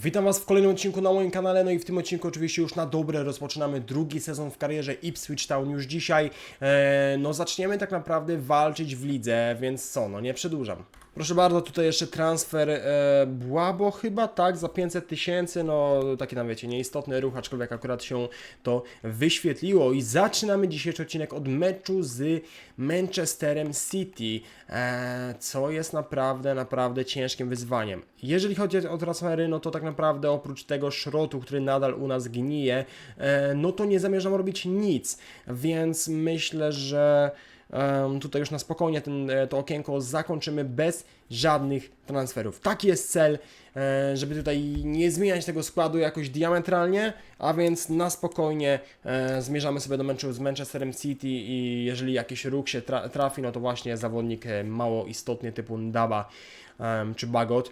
Witam Was w kolejnym odcinku na moim kanale, no i w tym odcinku oczywiście już na dobre rozpoczynamy drugi sezon w karierze Ipswich Town już dzisiaj. E, no zaczniemy tak naprawdę walczyć w lidze, więc co, no nie przedłużam. Proszę bardzo, tutaj jeszcze transfer e, Błabo chyba, tak, za 500 tysięcy, no taki tam wiecie, nieistotny ruch, aczkolwiek akurat się to wyświetliło. I zaczynamy dzisiejszy odcinek od meczu z Manchesterem City, e, co jest naprawdę, naprawdę ciężkim wyzwaniem. Jeżeli chodzi o transfery, no to tak naprawdę oprócz tego szrotu, który nadal u nas gnije, e, no to nie zamierzam robić nic, więc myślę, że tutaj już na spokojnie ten, e, to okienko zakończymy bez żadnych transferów. Taki jest cel, e, żeby tutaj nie zmieniać tego składu jakoś diametralnie, a więc na spokojnie e, zmierzamy sobie do meczu z Manchesterem City i jeżeli jakiś ruch się tra trafi, no to właśnie zawodnik mało istotny typu Ndaba czy Bagot.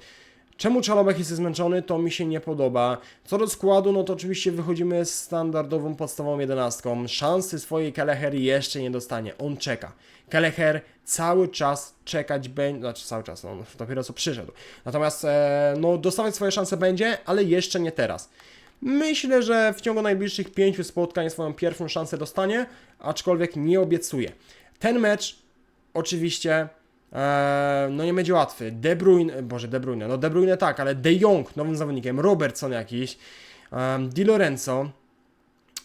Czemu Czalobek jest zmęczony, to mi się nie podoba. Co do składu, no to oczywiście wychodzimy z standardową podstawową jedenastką. Szansy swojej Keleher jeszcze nie dostanie. On czeka. Keleher cały czas czekać będzie, znaczy cały czas, no, dopiero co przyszedł. Natomiast e, no, dostawać swoje szanse będzie, ale jeszcze nie teraz. Myślę, że w ciągu najbliższych pięciu spotkań swoją pierwszą szansę dostanie, aczkolwiek nie obiecuję. Ten mecz oczywiście Eee, no nie będzie łatwy. De Bruyne, boże De Bruyne, no De Bruyne tak, ale De Jong nowym zawodnikiem, Robertson jakiś, um, Di Lorenzo.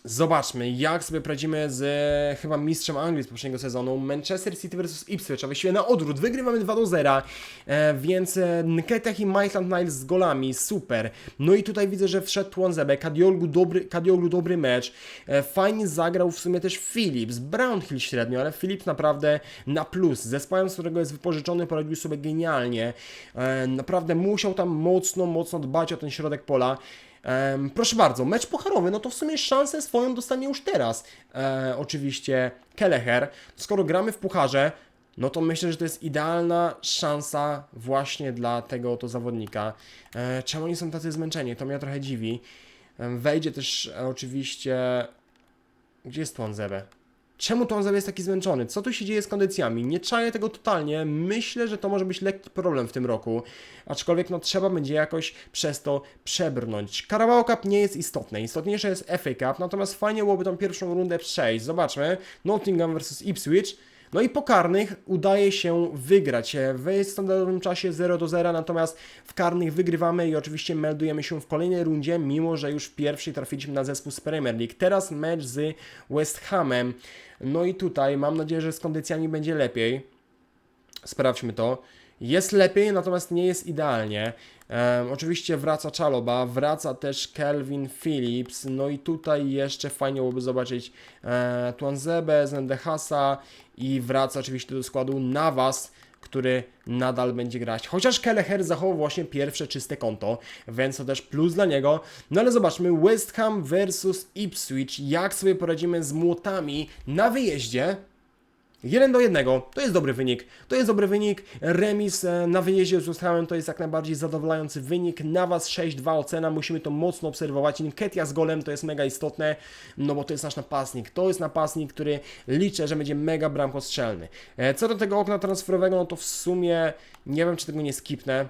Zobaczmy, jak sobie poradzimy z e, chyba mistrzem Anglii z poprzedniego sezonu. Manchester City vs Ipswich, a właściwie na odwrót. Wygrywamy 2 do 0, e, więc e, Nketiah i Maitland Niles z golami, super. No i tutaj widzę, że wszedł Twanzebe, Kadioglu dobry, Kadioglu dobry mecz. E, fajnie zagrał w sumie też Phillips, Brownhill średnio, ale Phillips naprawdę na plus. Zespołem, z którego jest wypożyczony, poradził sobie genialnie. E, naprawdę musiał tam mocno, mocno dbać o ten środek pola. Proszę bardzo, mecz pucharowy, no to w sumie szansę swoją dostanie już teraz. E, oczywiście Keleher. Skoro gramy w pucharze, no to myślę, że to jest idealna szansa właśnie dla tego oto zawodnika. E, czemu oni są tacy zmęczeni? To mnie trochę dziwi. Em, wejdzie też e, oczywiście... Gdzie jest Twanzebe? Czemu Tonzew jest taki zmęczony? Co tu się dzieje z kondycjami? Nie czaję tego totalnie. Myślę, że to może być lekki problem w tym roku. Aczkolwiek no trzeba będzie jakoś przez to przebrnąć. Carabao Cup nie jest istotne. Istotniejsze jest FA Cup, natomiast fajnie byłoby tą pierwszą rundę przejść. Zobaczmy. Nottingham vs Ipswich. No i po karnych udaje się wygrać w standardowym czasie 0 do 0, natomiast w karnych wygrywamy i oczywiście meldujemy się w kolejnej rundzie, mimo że już w pierwszej trafiliśmy na zespół z Premier League. Teraz mecz z West Hamem. No i tutaj mam nadzieję, że z kondycjami będzie lepiej. Sprawdźmy to. Jest lepiej, natomiast nie jest idealnie. Em, oczywiście wraca Czaloba, wraca też Kelvin Phillips, no i tutaj jeszcze fajnie byłoby zobaczyć e, Twanzebe, Zendehasa i wraca oczywiście do składu Navas, który nadal będzie grać. Chociaż Kelleher zachował właśnie pierwsze czyste konto, więc to też plus dla niego. No ale zobaczmy, West Ham versus Ipswich, jak sobie poradzimy z młotami na wyjeździe. 1 do 1 to jest dobry wynik. To jest dobry wynik. Remis e, na wyjeździe z West Hamem to jest jak najbardziej zadowalający wynik. Na was 6-2 ocena, musimy to mocno obserwować. Nketia z golem to jest mega istotne, no bo to jest nasz napastnik. To jest napastnik, który liczę, że będzie mega bramkostrzelny. E, Co do tego okna transferowego, no to w sumie nie wiem, czy tego nie skipnę,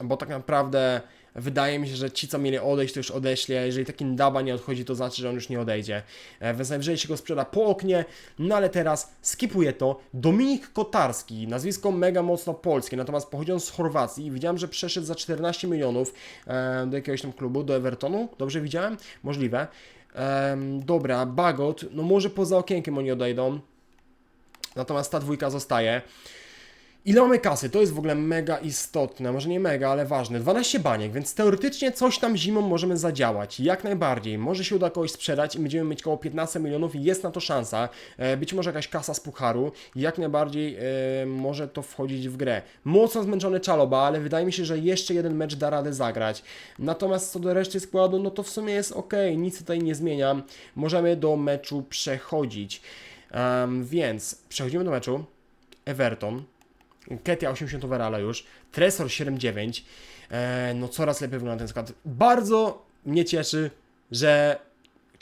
bo tak naprawdę wydaje mi się, że ci, co mieli odejść, to już odeszli, a jeżeli taki Ndaba nie odchodzi, to znaczy, że on już nie odejdzie. E, Więc najwyżej się go sprzeda po oknie, no ale teraz skipuję to. Dominik Kotarski, nazwisko mega mocno polskie, natomiast pochodzi on z Chorwacji i widziałem, że przeszedł za 14 milionów do jakiegoś tam klubu, do Evertonu, dobrze widziałem? Możliwe. Dobra, Bagot, no może poza okienkiem oni odejdą, natomiast ta dwójka zostaje. Ile mamy kasy? To jest w ogóle mega istotne, może nie mega, ale ważne. 12 baniek, więc teoretycznie coś tam zimą możemy zadziałać. Jak najbardziej. Może się uda kogoś sprzedać i będziemy mieć około 15 milionów i jest na to szansa. E, być może jakaś kasa z pucharu. Jak najbardziej e, może to wchodzić w grę. Mocno zmęczony Czaloba, ale wydaje mi się, że jeszcze jeden mecz da radę zagrać. Natomiast co do reszty składu, no to w sumie jest ok, nic tutaj nie zmieniam. Możemy do meczu przechodzić. Em, więc przechodzimy do meczu. Everton. Ketia 80 overalla już, Tresor 7-9, e, no coraz lepiej wygląda ten skład. Bardzo mnie cieszy, że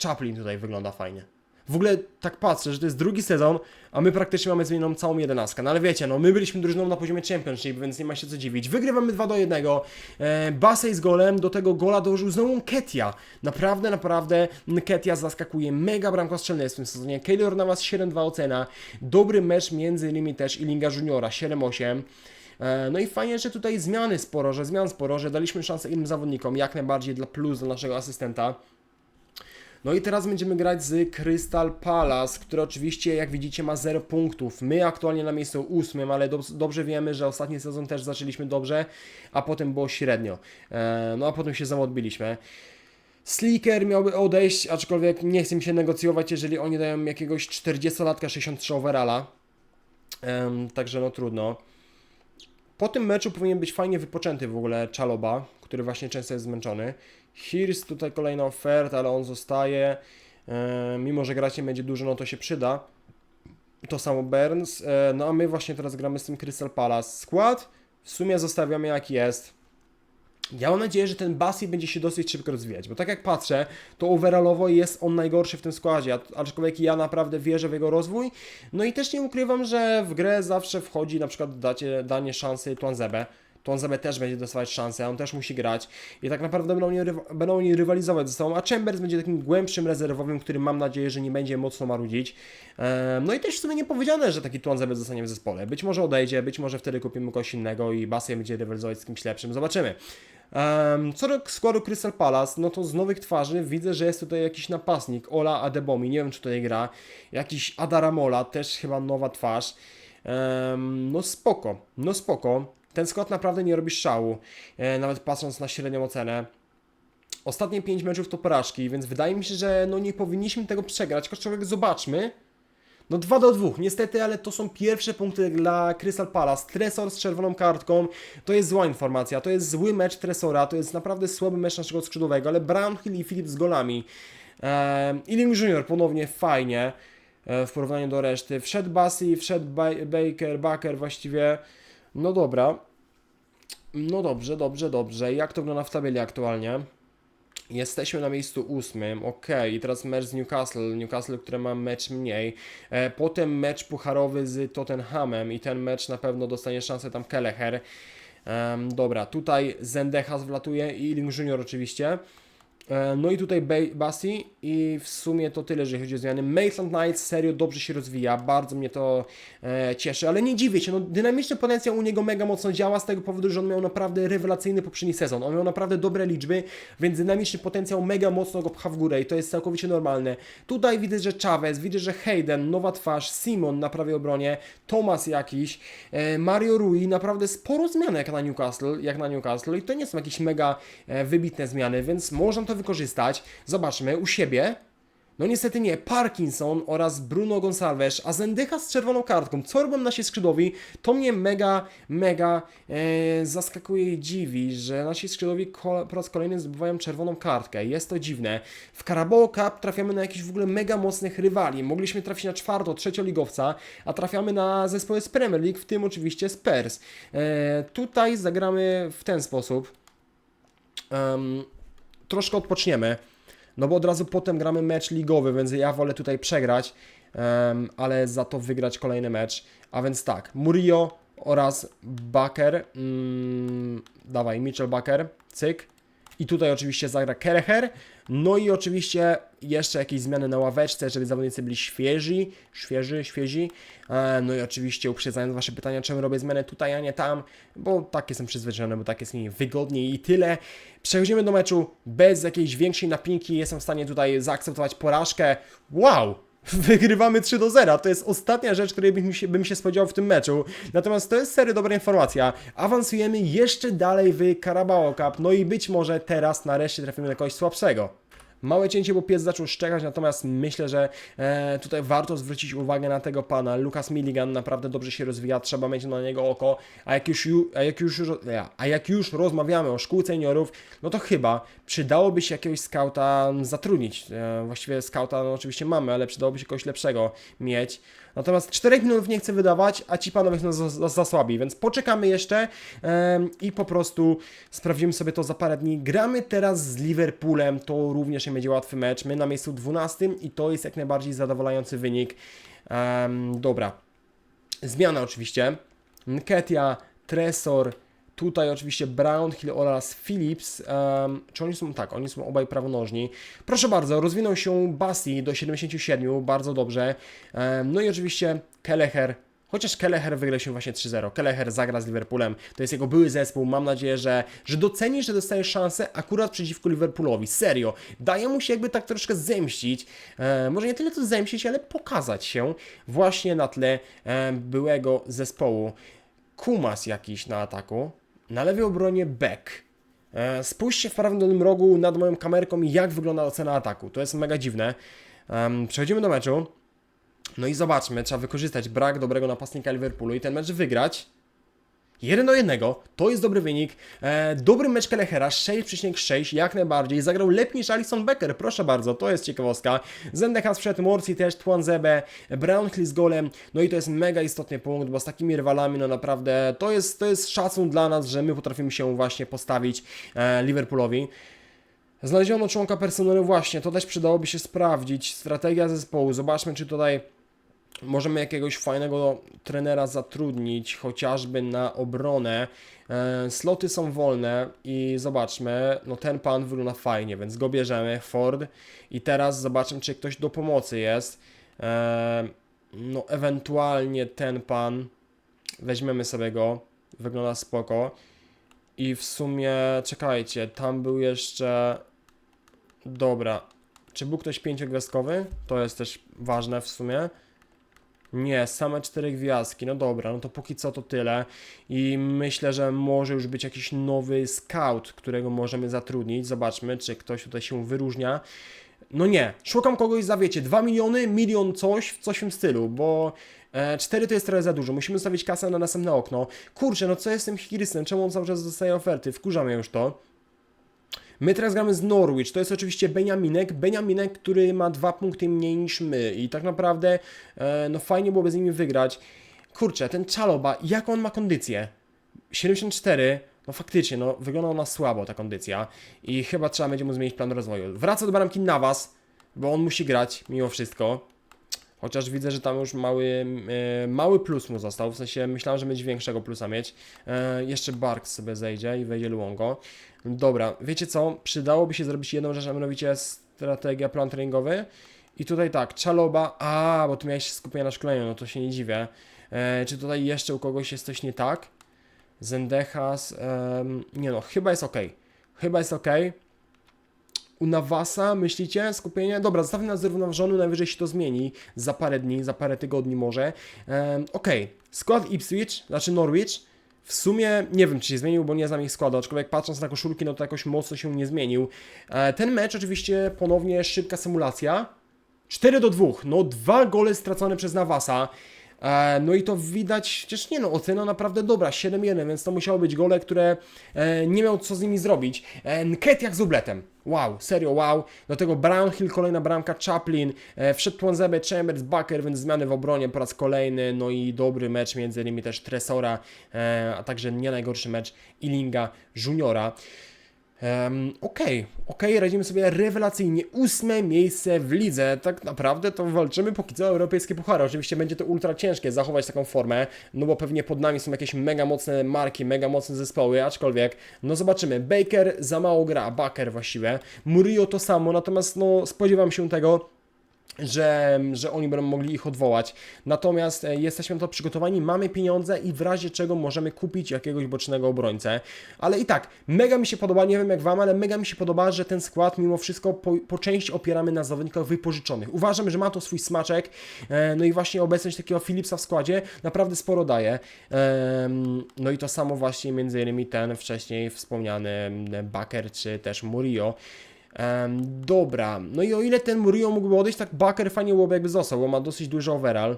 Chaplin tutaj wygląda fajnie. W ogóle tak patrzę, że to jest drugi sezon, a my praktycznie mamy zmienioną całą jedenastkę. No ale wiecie, no my byliśmy drużyną na poziomie Championship, więc nie ma się co dziwić. Wygrywamy 2 do 1. E, Basej z golem, do tego gola dołożył znowu Ketia. Naprawdę, naprawdę Ketia zaskakuje. Mega bramka strzelna w tym sezonie. Keylor na was 7-2 ocena. Dobry mecz między innymi też Ilinga Juniora 7-8. E, No i fajnie, że tutaj zmiany sporo, że zmian sporo, że daliśmy szansę innym zawodnikom, jak najbardziej dla plus, dla naszego asystenta. No i teraz będziemy grać z Crystal Palace, które oczywiście, jak widzicie, ma 0 punktów. My aktualnie na miejscu ósmym, ale dob- dobrze wiemy, że ostatni sezon też zaczęliśmy dobrze, a potem było średnio. E, No a potem się zaodbiliśmy. Slicker miałby odejść, aczkolwiek nie chcę mi się negocjować, jeżeli oni dają jakiegoś 40-latka 63 overalla. Em, także no trudno. Po tym meczu powinien być fajnie wypoczęty w ogóle Czaloba, który właśnie często jest zmęczony. Hirs tutaj kolejna oferta, ale on zostaje. E, mimo, że grać nie będzie dużo, no to się przyda. To samo Burns. E, no a my właśnie teraz gramy z tym Crystal Palace. Skład w sumie zostawiamy jak jest. Ja mam nadzieję, że ten Basi będzie się dosyć szybko rozwijać, bo tak jak patrzę, to overallowo jest on najgorszy w tym składzie, aczkolwiek ja naprawdę wierzę w jego rozwój. No i też nie ukrywam, że w grę zawsze wchodzi na przykład dacie, danie szansy Tuanzebe. Tuanzebe też będzie dostawać szansę, on też musi grać i tak naprawdę będą oni, będą oni rywalizować ze sobą, a Chambers będzie takim głębszym rezerwowym, który mam nadzieję, że nie będzie mocno marudzić. No i też w sumie nie powiedziane, że taki Tuanzebe zostanie w zespole. Być może odejdzie, być może wtedy kupimy kogoś innego i Basy będzie rywalizować z kimś lepszym, zobaczymy. Co do składu Crystal Palace, no to z nowych twarzy widzę, że jest tutaj jakiś napastnik, Ola Adebomi, nie wiem czy tutaj gra, jakiś Adaramola, też chyba nowa twarz. No spoko, no spoko. Ten skład naprawdę nie robi szału, e, nawet patrząc na średnią ocenę. Ostatnie 5 meczów to porażki, więc wydaje mi się, że no nie powinniśmy tego przegrać, aczkolwiek zobaczmy. No 2 do 2, niestety, ale to są pierwsze punkty dla Crystal Palace. Tresor z czerwoną kartką, to jest zła informacja, to jest zły mecz Tresora, to jest naprawdę słaby mecz naszego skrzydłowego, ale Brownhill i Philip z golami. Ehm, Ealing Junior ponownie fajnie e, w porównaniu do reszty. Wszedł Bassi, wszedł ba Baker, Baker właściwie. No dobra. No dobrze, dobrze, dobrze. Jak to wygląda w tabeli aktualnie? Jesteśmy na miejscu ósmym, ok, i teraz mecz z Newcastle, Newcastle, które ma mecz mniej. E, potem mecz pucharowy z Tottenhamem i ten mecz na pewno dostanie szansę tam Kelleher. Dobra, tutaj Zendechas wlatuje i Ealing Junior oczywiście. E, No i tutaj Ba- Bassi i w sumie to tyle, jeżeli chodzi o zmiany. Maitland Knights serio dobrze się rozwija, bardzo mnie to e, cieszy, ale nie dziwię się, no, dynamiczny potencjał u niego mega mocno działa z tego powodu, że on miał naprawdę rewelacyjny poprzedni sezon, on miał naprawdę dobre liczby, więc dynamiczny potencjał mega mocno go pcha w górę i to jest całkowicie normalne. Tutaj widzę, że Chavez, widzę, że Hayden, nowa twarz, Simon na prawej obronie, Thomas jakiś, e, Mario Rui, naprawdę sporo zmian jak na Newcastle, jak na Newcastle i to nie są jakieś mega e, wybitne zmiany, więc można to wykorzystać. Zobaczmy u siebie. No niestety nie, Parkinson oraz Bruno Gonçalves, a Zendycha z czerwoną kartką. Co robią nasi skrzydłowi? To mnie mega, mega e, zaskakuje i dziwi, że nasi skrzydłowi ko- po raz kolejny zdobywają czerwoną kartkę. Jest to dziwne. W Carabao Cup trafiamy na jakichś w ogóle mega mocnych rywali. Mogliśmy trafić na czwarto, trzecioligowca, a trafiamy na zespoły z Premier League, w tym oczywiście Spurs. E, tutaj zagramy w ten sposób. Em, troszkę odpoczniemy. No bo od razu potem gramy mecz ligowy, więc ja wolę tutaj przegrać, em, ale za to wygrać kolejny mecz. A więc tak, Murillo oraz Baker, mm, dawaj, Mitchell Baker, cyk. I tutaj oczywiście zagra Kereher. No i oczywiście jeszcze jakieś zmiany na ławeczce, żeby zawodnicy byli świeżi, świeży, świezi. No i oczywiście uprzedzając Wasze pytania, czemu robię zmianę tutaj, a nie tam, bo tak jestem przyzwyczajony, bo tak jest mi wygodniej i tyle. Przechodzimy do meczu bez jakiejś większej napinki, jestem w stanie tutaj zaakceptować porażkę. Wow! Wygrywamy 3 do 0. To jest ostatnia rzecz, której bym się, bym się spodziewał w tym meczu. Natomiast to jest serio dobra informacja. Awansujemy jeszcze dalej w Carabao Cup. No i być może teraz nareszcie trafimy na kogoś słabszego. Małe cięcie, bo pies zaczął szczekać, natomiast myślę, że e, tutaj warto zwrócić uwagę na tego pana. Lucas Milligan naprawdę dobrze się rozwija, trzeba mieć na niego oko. A jak już, ju- a jak już, a jak już rozmawiamy o szkółce seniorów, no to chyba przydałoby się jakiegoś skauta zatrudnić. E, właściwie skauta no, oczywiście mamy, ale przydałoby się kogoś lepszego mieć. Natomiast 4 milionów nie chcę wydawać, a ci panowie są za, słabi, więc poczekamy jeszcze em, i po prostu sprawdzimy sobie to za parę dni. Gramy teraz z Liverpoolem, to również nie będzie łatwy mecz. My na miejscu 12 i to jest jak najbardziej zadowalający wynik. Em, dobra. Zmiana oczywiście. Nketia, Tresor, tutaj oczywiście Brownhill oraz Phillips. em, czy oni są? Tak, oni są obaj prawonożni. Proszę bardzo, rozwinął się Basi do 77, bardzo dobrze. Em, no i oczywiście Kelleher. Chociaż Kelleher wygra się właśnie 3-0. Kelleher zagra z Liverpoolem. To jest jego były zespół. Mam nadzieję, że, że doceni, że dostaje szansę akurat przeciwko Liverpoolowi. Serio. Daje mu się jakby tak troszkę zemścić. E, może nie tyle co zemścić, ale pokazać się właśnie na tle e, byłego zespołu. Kumas jakiś na ataku. Na lewej obronie Beck. E, spójrzcie w prawym dolnym rogu nad moją kamerką, jak wygląda ocena ataku. To jest mega dziwne. Przechodzimy do meczu. No i zobaczmy, trzeba wykorzystać brak dobrego napastnika Liverpoolu i ten mecz wygrać. 1 do 1, to jest dobry wynik. E, dobry mecz Kelechera, 6,6, jak najbardziej. Zagrał lepiej niż Alison Becker, proszę bardzo, to jest ciekawostka. Zendechas przed Morsi też, Twanzebe, Brownhill z golem. No i to jest mega istotny punkt, bo z takimi rywalami, no naprawdę, to jest, to jest szacun dla nas, że my potrafimy się właśnie postawić e, Liverpoolowi. Znaleziono członka personelu właśnie, to też przydałoby się sprawdzić. Strategia zespołu, zobaczmy czy tutaj możemy jakiegoś fajnego trenera zatrudnić, chociażby na obronę. E, sloty są wolne i zobaczmy, no ten pan wygląda fajnie, więc go bierzemy, Ford. I teraz zobaczymy, czy ktoś do pomocy jest. E, no ewentualnie ten pan, weźmiemy sobie go, wygląda spoko. I w sumie, czekajcie, tam był jeszcze... Dobra. Czy był ktoś pięciogwiazdkowy? To jest też ważne w sumie. Nie, same cztery gwiazdki. No dobra, no to póki co to tyle. I myślę, że może już być jakiś nowy scout, którego możemy zatrudnić. Zobaczmy, czy ktoś tutaj się wyróżnia. No nie, szukam kogoś za wiecie, 2 miliony, milion coś, coś w tym stylu, bo e, 4 to jest trochę za dużo, musimy stawić kasę na następne okno. Kurczę, no co jest z tym Higrisem, czemu on cały czas dostaje oferty, wkurza mnie już to. My teraz gramy z Norwich, to jest oczywiście Beniaminek, Beniaminek, który ma dwa punkty mniej niż my i tak naprawdę e, no fajnie byłoby z nimi wygrać. Kurczę, ten Czaloba, jak on ma kondycję? 74, no faktycznie, no wygląda ona słabo ta kondycja i chyba trzeba będzie mu zmienić plan rozwoju. Wraca do bramki Navas, bo on musi grać mimo wszystko. Chociaż widzę, że tam już mały, e, mały plus mu został, w sensie myślałem, że będzie większego plusa mieć. E, jeszcze Bark sobie zejdzie i wejdzie Luongo. Dobra, wiecie co? Przydałoby się zrobić jedną rzecz, a mianowicie strategia, plan treningowy. I tutaj tak, Czaloba, a, bo tu miałeś się skupienia na szkoleniu, no to się nie dziwię. E, czy tutaj jeszcze u kogoś jest coś nie tak? Zendechas, em, nie no, chyba jest ok. Chyba jest ok. U Nawasa, myślicie, skupienie? Dobra, zostawmy na zrównoważony, najwyżej się to zmieni za parę dni, za parę tygodni może. Um, ok, skład Ipswich, znaczy Norwich, w sumie nie wiem, czy się zmienił, bo nie znam ich składu, aczkolwiek patrząc na koszulki, no to jakoś mocno się nie zmienił. E, ten mecz oczywiście ponownie szybka symulacja. 4 do 2, no dwa gole stracone przez Nawasa. E, no i to widać, chociaż nie no, ocena naprawdę dobra, 7-1, więc to musiały być gole, które e, nie miał co z nimi zrobić. E, Nketiah z dubletem. Wow, serio wow. Do tego Brownhill, kolejna bramka, Chaplin, wszedł Twanzebe, Chambers, Baker, więc zmiany w obronie po raz kolejny, no i dobry mecz, między innymi też Tresora, a także nie najgorszy mecz Ilinga Juniora. Um, Okej, okej, radzimy sobie rewelacyjnie. Ósme miejsce w lidze. Tak naprawdę to walczymy póki co o europejskie puchary. Oczywiście będzie to ultra ciężkie zachować taką formę, no bo pewnie pod nami są jakieś mega mocne marki, mega mocne zespoły, aczkolwiek, no zobaczymy. Baker za mało gra, Baker właściwie. Murillo to samo, natomiast no spodziewam się tego, że, że oni będą mogli ich odwołać. Natomiast e, jesteśmy na to przygotowani, mamy pieniądze i w razie czego możemy kupić jakiegoś bocznego obrońcę. Ale i tak, mega mi się podoba, nie wiem jak Wam, ale mega mi się podoba, że ten skład mimo wszystko po, po części opieramy na zawodnikach wypożyczonych. Uważam, że ma to swój smaczek, e, no i właśnie obecność takiego Philipsa w składzie naprawdę sporo daje. No i to samo właśnie między innymi ten wcześniej wspomniany Baker czy też Murillo. Em, dobra, no i o ile ten Murillo mógłby odejść, tak Baker fajnie byłoby jakby został, bo ma dosyć duży overall.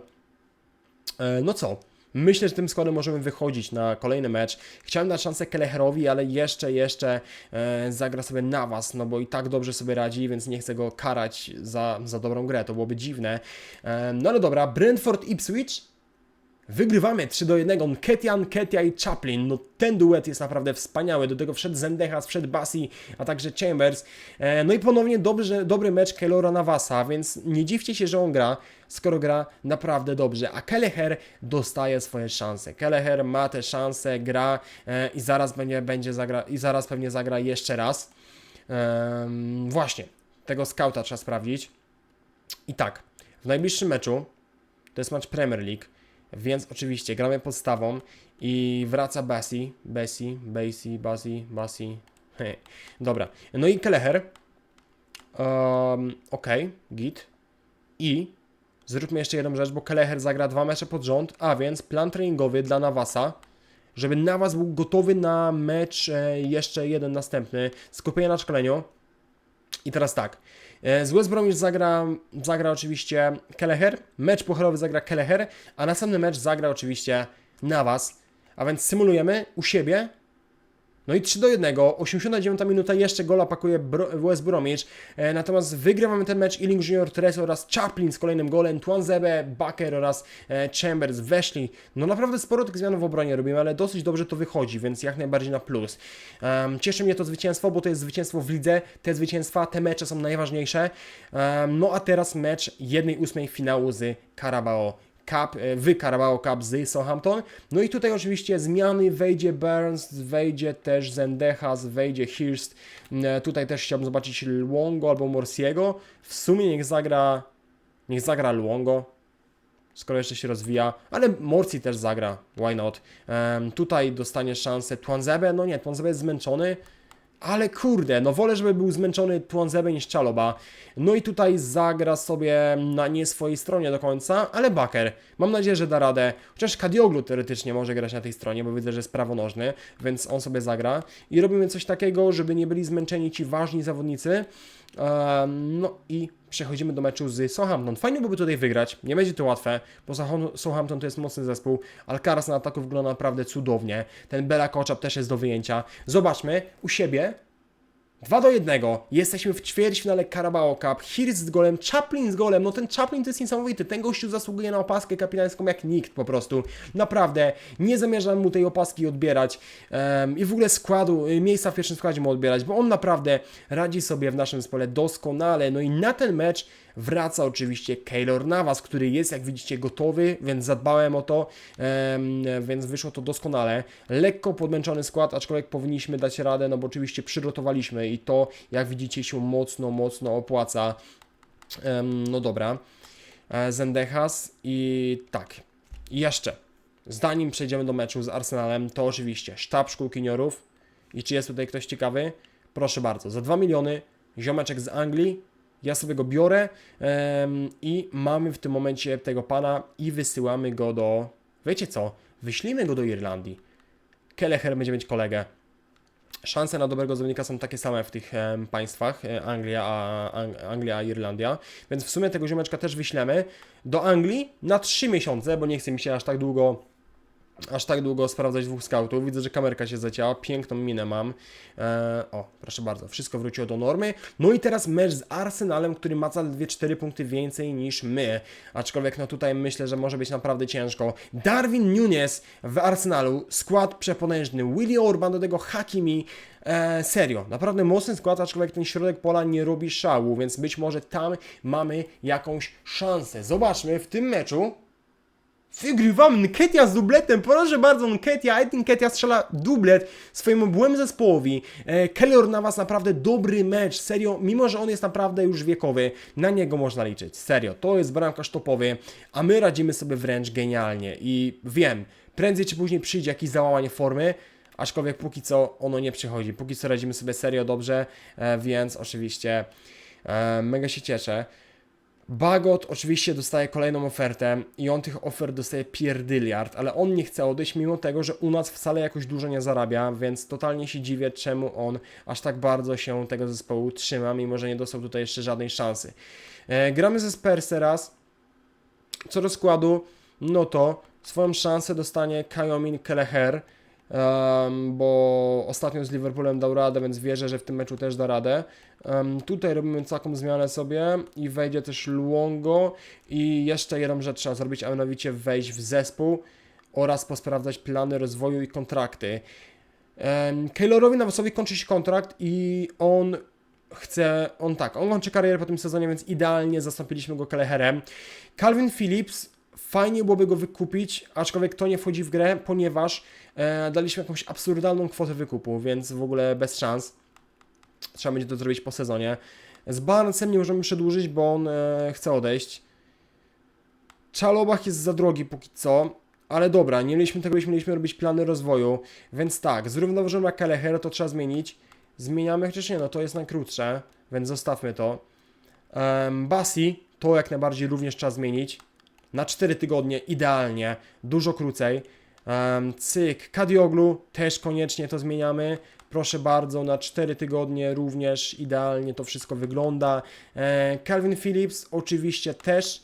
E, no co? Myślę, że tym składem możemy wychodzić na kolejny mecz. Chciałem dać szansę Kelecherowi, ale jeszcze, jeszcze e, zagra sobie na was, no bo i tak dobrze sobie radzi, więc nie chcę go karać za, za dobrą grę, to byłoby dziwne. E, no ale dobra, Brentford Ipswich. Wygrywamy 3 do 1. Nketia, Nketia i Chaplin. No ten duet jest naprawdę wspaniały. Do tego wszedł Zendechas, wszedł Bassi, a także Chambers. E, no i ponownie dobry, dobry mecz Keylora Navasa, więc nie dziwcie się, że on gra, skoro gra naprawdę dobrze. A Kelleher dostaje swoje szanse. Kelleher ma te szanse, gra e, i zaraz będzie, będzie zagra, i zaraz pewnie zagra jeszcze raz. Em, właśnie, tego skauta trzeba sprawdzić. I tak, w najbliższym meczu, to jest mecz Premier League, więc oczywiście gramy podstawą i wraca Bassi, Bassi, Bassi, Bassi, Bassi. Dobra, no i Kelleher. Um, ok, git. I zróbmy jeszcze jedną rzecz, bo Kelleher zagra dwa mecze pod rząd, a więc plan treningowy dla Nawasa, żeby Nawas był gotowy na mecz jeszcze jeden następny. Skupienie na szkoleniu. I teraz tak. E, Z West Bromwich zagra, zagra oczywiście Kelleher, mecz pochorowy zagra Kelleher, a następny mecz zagra oczywiście Navas. A więc symulujemy u siebie. No i 3 do 1, 89 minuta, jeszcze gola pakuje West Bromwich. E, natomiast wygrywamy ten mecz Ealing Junior Tres oraz Chaplin z kolejnym golem, Twanzebe, Baker oraz e, Chambers weszli. No naprawdę sporo tych zmian w obronie robimy, ale dosyć dobrze to wychodzi, więc jak najbardziej na plus. Em, cieszy mnie to zwycięstwo, bo to jest zwycięstwo w lidze, te zwycięstwa, te mecze są najważniejsze. Em, no a teraz mecz 1-8 finału z Carabao Cup, e, w Carabao Cup z Southampton. No i tutaj oczywiście zmiany, wejdzie Burns, wejdzie też Zendechas, wejdzie Hirst. E, Tutaj też chciałbym zobaczyć Luongo albo Morsiego. W sumie niech zagra, niech zagra Luongo, skoro jeszcze się rozwija, ale Morsi też zagra, why not. Em, tutaj dostanie szansę Twanzebe, no nie, Twanzebe jest zmęczony, ale kurde, no wolę, żeby był zmęczony Twanzebe niż Czaloba. No i tutaj zagra sobie na nie swojej stronie do końca, ale Baker. Mam nadzieję, że da radę. Chociaż Kadioglu teoretycznie może grać na tej stronie, bo widzę, że jest prawonożny, więc on sobie zagra. I robimy coś takiego, żeby nie byli zmęczeni ci ważni zawodnicy. No i przechodzimy do meczu z Southampton. Fajnie byłoby tutaj wygrać, nie będzie to łatwe, bo Southampton to jest mocny zespół. Alcaraz na ataku wygląda naprawdę cudownie. Ten Bela Koczap też jest do wyjęcia. Zobaczmy, u siebie 2 do 1. Jesteśmy w ćwierćfinale Carabao Cup. Hirst z golem, Chaplin z golem. No ten Chaplin to jest niesamowity. Ten gościu zasługuje na opaskę kapitańską jak nikt po prostu. Naprawdę. Nie zamierzam mu tej opaski odbierać em, i w ogóle składu, y, miejsca w pierwszym składzie mu odbierać, bo on naprawdę radzi sobie w naszym zespole doskonale. No i na ten mecz wraca oczywiście Keylor Navas, który jest jak widzicie gotowy, więc zadbałem o to, więc wyszło to doskonale. Lekko podmęczony skład, aczkolwiek powinniśmy dać radę, no bo oczywiście przygotowaliśmy i to jak widzicie się mocno, mocno opłaca. No dobra. E, Zendechas i tak. I jeszcze, zanim przejdziemy do meczu z Arsenalem, to oczywiście sztab szkółkiniorów. I czy jest tutaj ktoś ciekawy? Proszę bardzo, za 2 miliony ziomeczek z Anglii, ja sobie go biorę i mamy w tym momencie tego pana i wysyłamy go do, wiecie co, wyślijmy go do Irlandii. Kelleher będzie mieć kolegę. Szanse na dobrego zawodnika są takie same w tych państwach, e, Anglia a, Ang- Anglia Irlandia, więc w sumie tego ziomeczka też wyślemy do Anglii na 3 miesiące, bo nie chce mi się aż tak długo aż tak długo sprawdzać dwóch scoutów. Widzę, że kamerka się zacięła, piękną minę mam. E, o, proszę bardzo, wszystko wróciło do normy. No i teraz mecz z Arsenalem, który ma zaledwie 4 punkty więcej niż my. Aczkolwiek no tutaj myślę, że może być naprawdę ciężko. Darwin Nunes w Arsenalu, skład przepotężny. Willie Orban do tego Hakimi. E, serio, naprawdę mocny skład, aczkolwiek ten środek pola nie robi szału, więc być może tam mamy jakąś szansę. Zobaczmy w tym meczu. Wygrywamy Nketia z dubletem, proszę bardzo, Nketia, Ed Nketia strzela dublet swojemu byłemu zespołowi. E, Kellor na was naprawdę dobry mecz, serio, mimo że on jest naprawdę już wiekowy, na niego można liczyć, serio, to jest bramkarz topowy, a my radzimy sobie wręcz genialnie. I wiem, prędzej czy później przyjdzie jakieś załamanie formy, aczkolwiek póki co ono nie przychodzi, póki co radzimy sobie serio dobrze, e, więc oczywiście e, mega się cieszę. Bagot oczywiście dostaje kolejną ofertę i on tych ofert dostaje pierdyliard, ale on nie chce odejść mimo tego, że u nas wcale jakoś dużo nie zarabia, więc totalnie się dziwię, czemu on aż tak bardzo się tego zespołu trzyma, mimo że nie dostał tutaj jeszcze żadnej szansy. E, gramy ze Spurs teraz. Co do składu, no to swoją szansę dostanie Kajomin Kelleher, em, bo ostatnio z Liverpoolem dał radę, więc wierzę, że w tym meczu też da radę. Em, tutaj robimy taką zmianę sobie i wejdzie też Luongo i jeszcze jedną rzecz trzeba zrobić, a mianowicie wejść w zespół. oraz posprawdzać plany rozwoju i kontrakty. Um, Keylorowi kończy się kontrakt i on chce, on tak, on kończy karierę po tym sezonie, więc idealnie zastąpiliśmy go Keleherem. Calvin Phillips, fajnie byłoby go wykupić, aczkolwiek to nie wchodzi w grę, ponieważ e, daliśmy jakąś absurdalną kwotę wykupu, więc w ogóle bez szans. Trzeba będzie to zrobić po sezonie. Z Barnesem nie możemy przedłużyć, bo on e, chce odejść. Czalobach jest za drogi póki co, ale dobra, nie mieliśmy tego, byśmy mieliśmy robić plany rozwoju, więc tak, zrównoważony Kelleher to trzeba zmienić. Zmieniamy, chociaż nie, no to jest najkrótsze, więc zostawmy to. Um, Basi, to jak najbardziej również trzeba zmienić. Na 4 tygodnie, idealnie, dużo krócej. Um, cyk, Kadioglu, też koniecznie to zmieniamy. Proszę bardzo, na 4 tygodnie również idealnie to wszystko wygląda. E, Calvin Phillips oczywiście też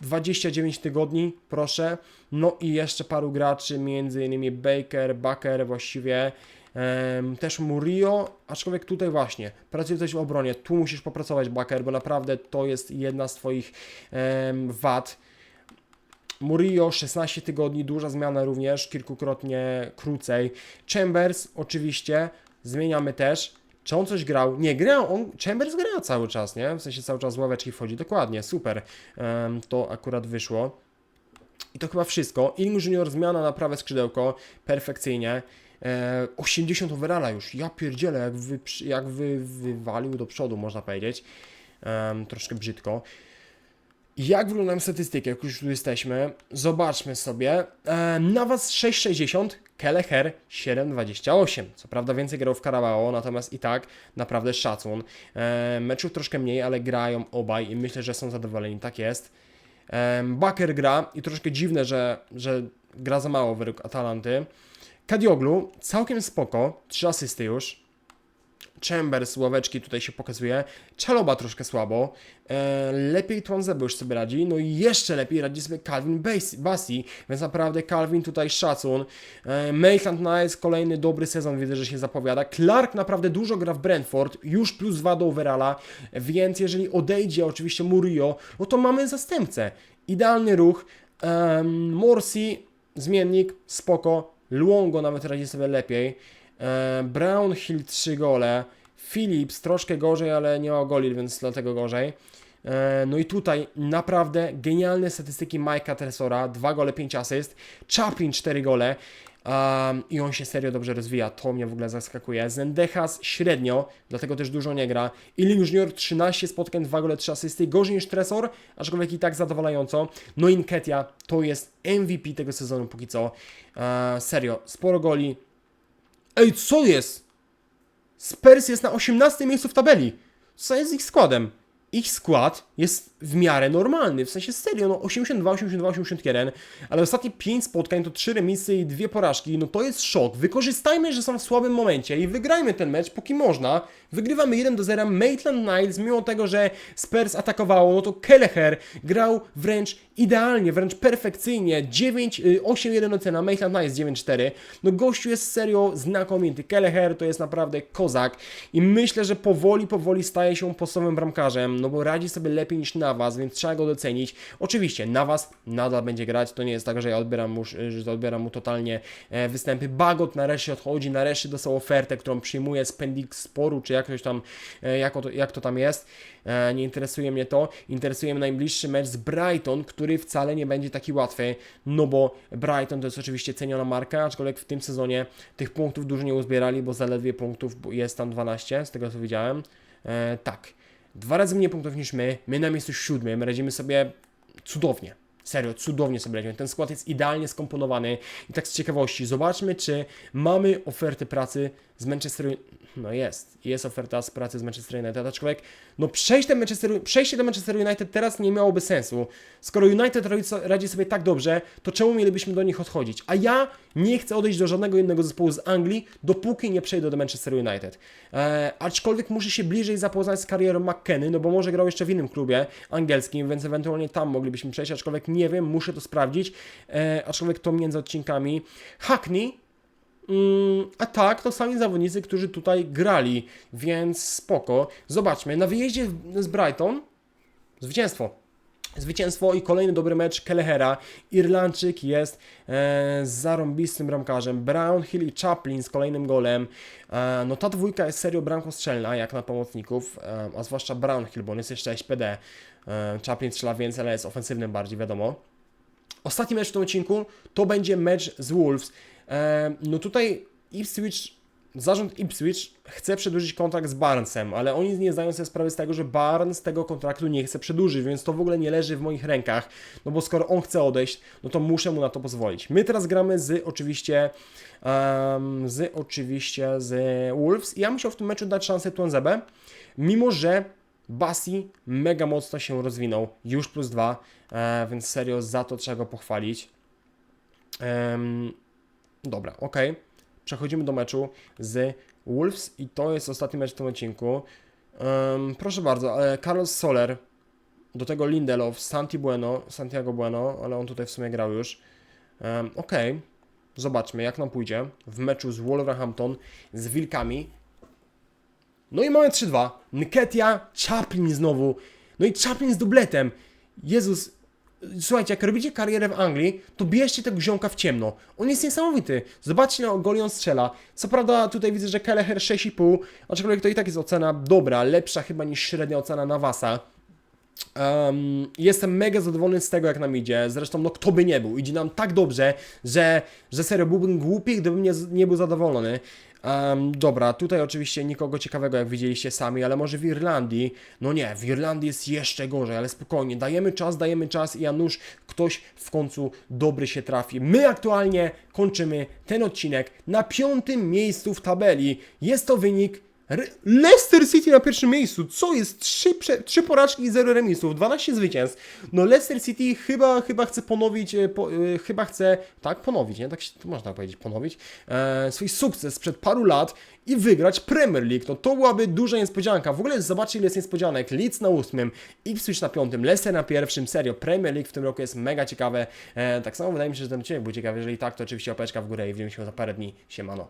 29 tygodni, proszę. No i jeszcze paru graczy, między innymi Baker, Baker właściwie. em, też Murillo, aczkolwiek tutaj właśnie, pracuje coś w obronie, tu musisz popracować Baker, bo naprawdę to jest jedna z Twoich em, wad. Murillo 16 tygodni, duża zmiana również, kilkukrotnie krócej. Chambers oczywiście, zmieniamy też. Czy on coś grał? Nie, grał, on, Chambers gra cały czas, nie? W sensie cały czas z ławeczki wchodzi, dokładnie, super. Em, to akurat wyszło. I to chyba wszystko. Ing Junior zmiana na prawe skrzydełko, perfekcyjnie. E, 80 overalla już, ja pierdzielę, jak, wy, jak wy, wywalił do przodu, można powiedzieć. Em, troszkę brzydko. Jak wyglądają statystyki, jak już tu jesteśmy? Zobaczmy sobie. E, Navas 6,60, Kelleher 7,28. Co prawda więcej grał w Carabao, natomiast i tak naprawdę szacun. E, meczów troszkę mniej, ale grają obaj i myślę, że są zadowoleni, tak jest. E, Baker gra i troszkę dziwne, że, że gra za mało według Atalanty. Kadioglu całkiem spoko, 3 asysty już. Chambers, ławeczki tutaj się pokazuje. Czaloba troszkę słabo. E, lepiej Twanzebe już sobie radzi. No i jeszcze lepiej radzi sobie Calvin Basi więc naprawdę Calvin tutaj szacun. E, Maitland Nice, kolejny dobry sezon widzę, że się zapowiada. Clark naprawdę dużo gra w Brentford, już plus 2 do overalla, więc jeżeli odejdzie oczywiście Murillo, no to mamy zastępcę. Idealny ruch. Um, Morsi, zmiennik, spoko. Luongo nawet radzi sobie lepiej. E, Brownhill 3 gole. Phillips troszkę gorzej, ale nie ma goli, więc dlatego gorzej. E, No i tutaj naprawdę genialne statystyki Mike'a Tresora, 2 gole, 5 asyst, Chaplin 4 gole um, i on się serio dobrze rozwija, to mnie w ogóle zaskakuje. Zendejas średnio, dlatego też dużo nie gra. Iling Junior 13 spotkań, 2 gole, 3 asysty, gorzej niż Tresor, aczkolwiek i tak zadowalająco. No i Nketia to jest MVP tego sezonu póki co. E, serio, sporo goli, Ej, co jest? Spurs jest na 18 miejscu w tabeli. Co jest z ich składem? Ich skład jest w miarę normalny, w sensie serio, no 82, 82, 81, ale ostatnie 5 spotkań to 3 remisy i 2 porażki, no to jest szok. Wykorzystajmy, że są w słabym momencie i wygrajmy ten mecz, póki można. Wygrywamy 1 do 0, Maitland Niles, mimo tego, że Spurs atakowało, no to Kelleher grał wręcz idealnie, wręcz perfekcyjnie, 9, y, 8-1 ocena, Maitland Niles 9-4, no gościu jest serio znakomity, Kelleher to jest naprawdę kozak i myślę, że powoli, powoli staje się podstawowym bramkarzem, no bo radzi sobie lepiej niż Navas, więc trzeba go docenić. Oczywiście Navas nadal będzie grać, to nie jest tak, że ja odbieram mu, że odbieram mu totalnie e, występy. Bagot nareszcie odchodzi, nareszcie dostał ofertę, którą przyjmuje z Sporu, czy jak, tam, e, jak, to, jak to tam jest. E, nie interesuje mnie to. Interesuje mnie najbliższy mecz z Brighton, który wcale nie będzie taki łatwy, no bo Brighton to jest oczywiście ceniona marka, aczkolwiek w tym sezonie tych punktów dużo nie uzbierali, bo zaledwie punktów jest tam 12, z tego co widziałem. E, tak, dwa razy mniej punktów niż my, my na miejscu siódmym radzimy sobie cudownie. Serio, cudownie sobie radzimy. Ten skład jest idealnie skomponowany. I tak z ciekawości, zobaczmy, czy mamy ofertę pracy z Manchester No jest, jest oferta z pracy z Manchester United, aczkolwiek no przejście Manchester, przejście do Manchester United teraz nie miałoby sensu. Skoro United radzi sobie tak dobrze, to czemu mielibyśmy do nich odchodzić? A ja nie chcę odejść do żadnego innego zespołu z Anglii, dopóki nie przejdę do Manchester United. E, aczkolwiek muszę się bliżej zapoznać z karierą McKenny, no bo może grał jeszcze w innym klubie angielskim, więc ewentualnie tam moglibyśmy przejść, aczkolwiek nie wiem, muszę to sprawdzić. E, aczkolwiek to między odcinkami. Hackney Mm, a tak, to sami zawodnicy, którzy tutaj grali, więc spoko. Zobaczmy, na wyjeździe z Brighton zwycięstwo. Zwycięstwo i kolejny dobry mecz Kelehera. Irlandczyk jest e, zarąbistym bramkarzem. Brownhill i Chaplin z kolejnym golem. E, no ta dwójka jest serio bramkostrzelna, jak na pomocników, e, a zwłaszcza Brownhill, bo on jest jeszcze SPD. E, Chaplin strzela więcej, ale jest ofensywnym bardziej, wiadomo. Ostatni mecz w tym odcinku to będzie mecz z Wolves. E, no tutaj Ipswich, zarząd Ipswich chce przedłużyć kontrakt z Barnesem, ale oni nie zdają sobie sprawy z tego, że Barnes tego kontraktu nie chce przedłużyć, więc to w ogóle nie leży w moich rękach, no bo skoro on chce odejść, no to muszę mu na to pozwolić. My teraz gramy z oczywiście em, z oczywiście z Wolves i ja musiał w tym meczu dać szansę Tuanzebe, mimo że Basi mega mocno się rozwinął, już plus dwa, e, więc serio za to trzeba go pochwalić. Dobra, ok. Przechodzimy do meczu z Wolves i to jest ostatni mecz w tym odcinku. Em, proszę bardzo, Carlos Soler, do tego Lindelof, Santi Bueno, Santiago Bueno, ale on tutaj w sumie grał już. Um, ok, zobaczmy jak nam pójdzie w meczu z Wolverhampton z Wilkami. No i mamy 3-2. Nketia, Chaplin znowu. No i Chaplin z dubletem. Jezus, słuchajcie, jak robicie karierę w Anglii, to bierzcie tego ziomka w ciemno. On jest niesamowity. Zobaczcie, no, goli on strzela. Co prawda tutaj widzę, że Kelleher 6,5, aczkolwiek to i tak jest ocena dobra, lepsza chyba niż średnia ocena Navasa. Um, jestem mega zadowolony z tego, jak nam idzie. Zresztą, no kto by nie był. Idzie nam tak dobrze, że, że serio byłbym głupi, gdybym nie, nie był zadowolony. Um, dobra, tutaj oczywiście nikogo ciekawego, jak widzieliście sami, ale może w Irlandii. No nie, w Irlandii jest jeszcze gorzej, ale spokojnie. Dajemy czas, dajemy czas i Janusz, ktoś w końcu dobry się trafi. My aktualnie kończymy ten odcinek na piątym miejscu w tabeli. Jest to wynik Leicester City na pierwszym miejscu. Co jest? Trzy, prze- trzy porażki i zero remisów, 12 zwycięstw. No Leicester City chyba, chyba chce ponowić, e, po, e, chyba chce, tak, ponowić, nie? Tak się, to można powiedzieć, ponowić, e, swój sukces sprzed paru lat i wygrać Premier League. No to byłaby duża niespodzianka. W ogóle zobaczcie ile jest niespodzianek. Leeds na ósmym, Ipswich na piątym, Leicester na pierwszym. Serio, Premier League w tym roku jest mega ciekawe. E, tak samo wydaje mi się, że ten odcinek był ciekawy. Jeżeli tak, to oczywiście opeczka w górę i widzimy się za parę dni. Siemano.